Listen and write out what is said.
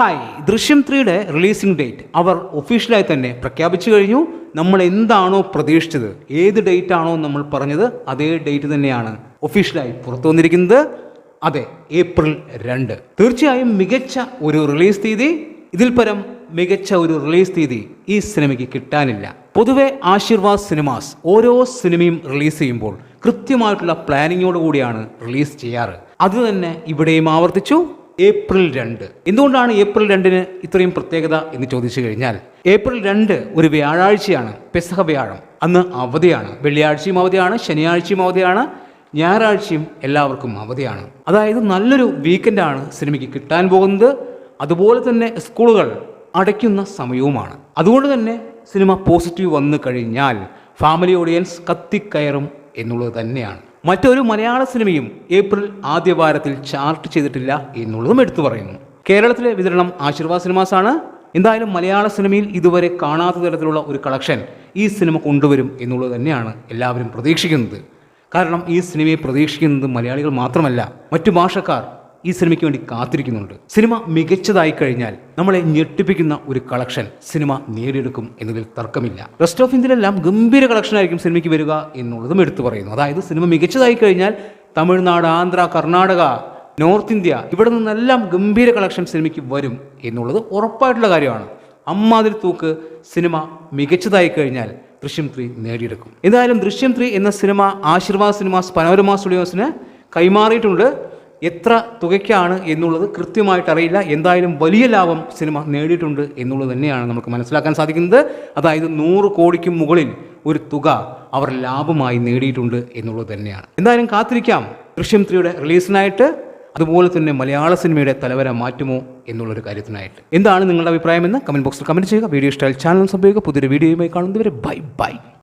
Hi. ദൃശ്യം ത്രീയുടെ releasing date അവർ ഒഫീഷ്യലായി തന്നെ പ്രഖ്യാപിച്ചു കഴിഞ്ഞു. നമ്മൾ എന്താണോ പ്രതീക്ഷിച്ചത് ഏത് ഡേറ്റ് ആണോ നമ്മൾ പറഞ്ഞത് അതേ ഡേറ്റ് തന്നെയാണ് ഒഫീഷ്യലായി പുറത്തു വന്നിരിക്കുന്നത്. അതെ ഏപ്രിൽ രണ്ട്. തീർച്ചയായും മികച്ച ഒരു റിലീസ് തീയതി ഇതിൽ പരം മികച്ച ഒരു റിലീസ് തീയതി ഈ സിനിമയ്ക്ക് കിട്ടാനില്ല. പൊതുവെ ആശീർവാദ് സിനിമാസ് ഓരോ സിനിമയും റിലീസ് ചെയ്യുമ്പോൾ കൃത്യമായിട്ടുള്ള പ്ലാനിങ്ങോട് കൂടിയാണ് റിലീസ് ചെയ്യാറ്. അത് തന്നെ ഇവിടെയും ആവർത്തിച്ചു. ഏപ്രിൽ രണ്ട്. എന്തുകൊണ്ടാണ് ഏപ്രിൽ രണ്ടിന് ഇത്രയും പ്രത്യേകത എന്ന് ചോദിച്ചു കഴിഞ്ഞാൽ ഏപ്രിൽ രണ്ട് ഒരു വ്യാഴാഴ്ചയാണ് പെസഹ വ്യാഴം. അന്ന് അവധിയാണ്. വെള്ളിയാഴ്ചയും അവധിയാണ് ശനിയാഴ്ചയും അവധിയാണ് ഞായറാഴ്ചയും എല്ലാവർക്കും അവധിയാണ്. അതായത് നല്ലൊരു വീക്കെൻഡാണ് സിനിമയ്ക്ക് കിട്ടാൻ പോകുന്നത്. അതുപോലെ തന്നെ സ്കൂളുകൾ അടയ്ക്കുന്ന സമയവുമാണ്. അതുകൊണ്ട് തന്നെ സിനിമ പോസിറ്റീവ് വന്നു കഴിഞ്ഞാൽ ഫാമിലി ഓഡിയൻസ് കത്തിക്കയറും എന്നുള്ളത് തന്നെയാണ്. മറ്റൊരു മലയാള സിനിമയും ഏപ്രിൽ ആദ്യ വാരത്തിൽ ചാർട്ട് ചെയ്തിട്ടില്ല എന്നുള്ളതും എടുത്തു പറയുന്നു. കേരളത്തിലെ വിതരണം ആശീർവാദ് സിനിമാസ് ആണ്. എന്തായാലും മലയാള സിനിമയിൽ ഇതുവരെ കാണാത്ത തരത്തിലുള്ള ഒരു കളക്ഷൻ ഈ സിനിമ കൊണ്ടുവരും എന്നുള്ളത് തന്നെയാണ് എല്ലാവരും പ്രതീക്ഷിക്കുന്നത്. കാരണം ഈ സിനിമയെ പ്രതീക്ഷിക്കുന്നത് മലയാളികൾ മാത്രമല്ല മറ്റു ഭാഷക്കാർ ഈ സിനിമയ്ക്ക് വേണ്ടി കാത്തിരിക്കുന്നുണ്ട്. സിനിമ മികച്ചതായി കഴിഞ്ഞാൽ നമ്മളെ ഞെട്ടിപ്പിക്കുന്ന ഒരു കളക്ഷൻ സിനിമ നേടിയെടുക്കും എന്നതിൽ തർക്കമില്ല. റെസ്റ്റ് ഓഫ് ഇന്ത്യയിലെല്ലാം ഗംഭീര കളക്ഷൻ ആയിരിക്കും സിനിമയ്ക്ക് വരിക എന്നുള്ളതും എടുത്തു പറയുന്നു. അതായത് സിനിമ മികച്ചതായി കഴിഞ്ഞാൽ തമിഴ്നാട് ആന്ധ്ര കർണാടക നോർത്ത് ഇന്ത്യ ഇവിടെ നിന്നെല്ലാം ഗംഭീര കളക്ഷൻ സിനിമയ്ക്ക് വരും എന്നുള്ളത് ഉറപ്പായിട്ടുള്ള കാര്യമാണ്. അമ്മാതിരി തൂക്ക് സിനിമ മികച്ചതായി കഴിഞ്ഞാൽ ദൃശ്യം ത്രീ നേടിയെടുക്കും. എന്തായാലും ദൃശ്യം ത്രീ എന്ന സിനിമ ആശീർവാദ് സിനിമാസ് പനോരമ സ്റ്റുഡിയോസിന് കൈമാറിയിട്ടുണ്ട്. എത്ര തുകയ്ക്കാണ് എന്നുള്ളത് കൃത്യമായിട്ട് അറിയില്ല എന്തായാലും വലിയ ലാഭം സിനിമ നേടിയിട്ടുണ്ട് എന്നുള്ളത് തന്നെയാണ് നമുക്ക് മനസ്സിലാക്കാൻ സാധിക്കുന്നത്. അതായത് നൂറ് കോടിക്ക് മുകളിൽ ഒരു തുക അവർ ലാഭമായി നേടിയിട്ടുണ്ട് എന്നുള്ളത് തന്നെയാണ്. എന്തായാലും കാത്തിരിക്കാം. ദൃശ്യം ത്രീയുടെ റിലീസിനായിട്ട് അതുപോലെ തന്നെ മലയാള സിനിമയുടെ തലവര മാറ്റുമോ എന്നുള്ളൊരു കാര്യത്തിനായിട്ട്. എന്താണ് നിങ്ങളുടെ അഭിപ്രായം എന്ന് കമന്റ് ബോക്സിൽ കമന്റ് ചെയ്യുക. വീഡിയോ ഇഷ്ടമായി ചാനൽ സംഭവിക്കുക പുതിയൊരു വീഡിയോയുമായി കാണുന്നവരെ ബൈ ബൈ.